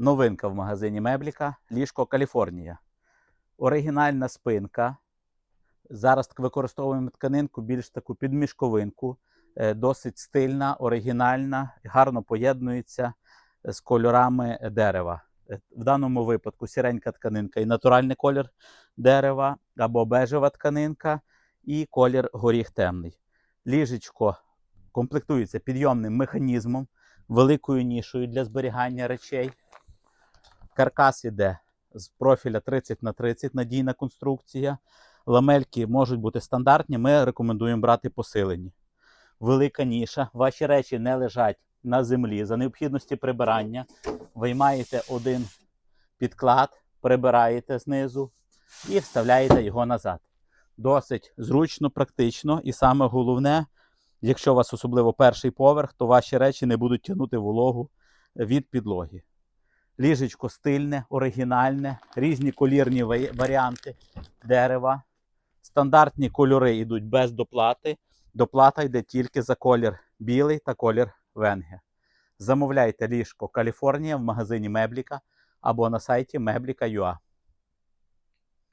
Новинка в магазині Мебліка. Ліжко Каліфорнія. Оригінальна спинка. Зараз використовуємо тканинку більш таку підмішковинку. Е, Досить стильна, оригінальна, гарно поєднується з кольорами дерева. Е, В даному випадку сіренька тканинка і натуральний колір дерева або бежева тканинка і колір горіх темний. Ліжечко комплектується підйомним механізмом, великою нішою для зберігання речей. Каркас іде з профіля 30 на 30, надійна конструкція. Ламельки можуть бути стандартні, ми рекомендуємо брати посилені. Велика ніша. Ваші речі не лежать на землі. За необхідності прибирання виймаєте один підклад, прибираєте знизу і вставляєте його назад. Досить зручно, практично, і саме головне, якщо у вас особливо перший поверх, то ваші речі не будуть тягнути вологу від підлоги. Ліжечко стильне, оригінальне, різні колірні варіанти дерева. Стандартні кольори йдуть без доплати. Доплата йде тільки за колір білий та колір венге. Замовляйте ліжко Каліфорнія в магазині Мебліка або на сайті Мебліка.ua.